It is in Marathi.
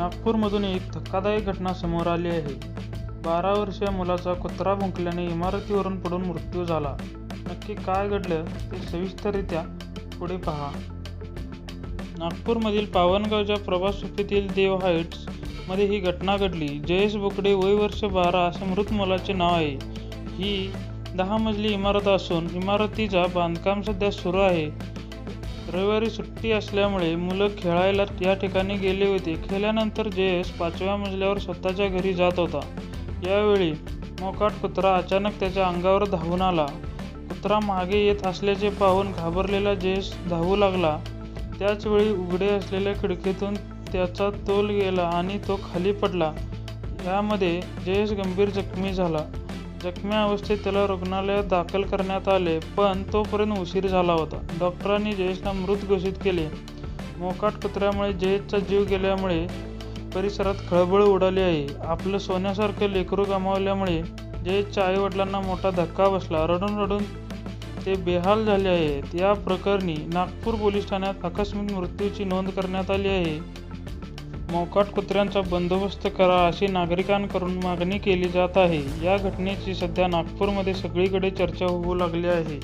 नागपूरमधून एक धक्कादायक घटना समोर आली आहे. बारा वर्षीय मुलाचा कुत्रा भुंकल्याने इमारतीवरून पडून मृत्यू झाला. नक्की काय घडलं ते सविस्तररित्या पुढे पहा. नागपूरमधील पावनगावच्या प्रभासोफीतील देव हाईट्समध्ये ही घटना घडली. जयेश बोकडे वय वर्ष बारा असे मृत मुलाचे नाव आहे. ही दहा मजली इमारत असून इमारतीचा बांधकाम सध्या सुरू आहे. रविवारी सुट्टी असल्यामुळे मुलं खेळायला या ठिकाणी गेले होते. खेळल्यानंतर जयेश पाचव्या मजल्यावर स्वतःच्या घरी जात होता. यावेळी मोकाट कुत्रा अचानक त्याच्या अंगावर धावून आला. कुत्रा मागे येत असल्याचे पाहून घाबरलेला जयेश धावू लागला. त्याचवेळी उघडे असलेल्या खिडकीतून त्याचा तोल गेला आणि तो खाली पडला. यामध्ये जयेश गंभीर जखमी झाला. जखमी अवस्थेत त्याला रुग्णालयात दाखल करण्यात आले पण तोपर्यंत उशीर झाला होता. डॉक्टरांनी जयेशला मृत घोषित केले. मोकाट कुत्र्यामुळे जयेशचा जीव गेल्यामुळे परिसरात खळबळ उडाली आहे. आपलं सोन्यासारखं लेकरू गमावल्यामुळे जयेशच्या आईवडिलांना मोठा धक्का बसला. रडून रडून ते बेहाल झाले आहेत. या प्रकरणी नागपूर पोलीस ठाण्यात आकस्मिक मृत्यूची नोंद करण्यात आली आहे. मोकाट कुत्र्यांचा बंदोबस्त करा अशी नागरिकांकडून मागणी केली जात आहे. या घटनेची सध्या नागपूरमध्ये सगळीकडे चर्चा होऊ लागली आहे.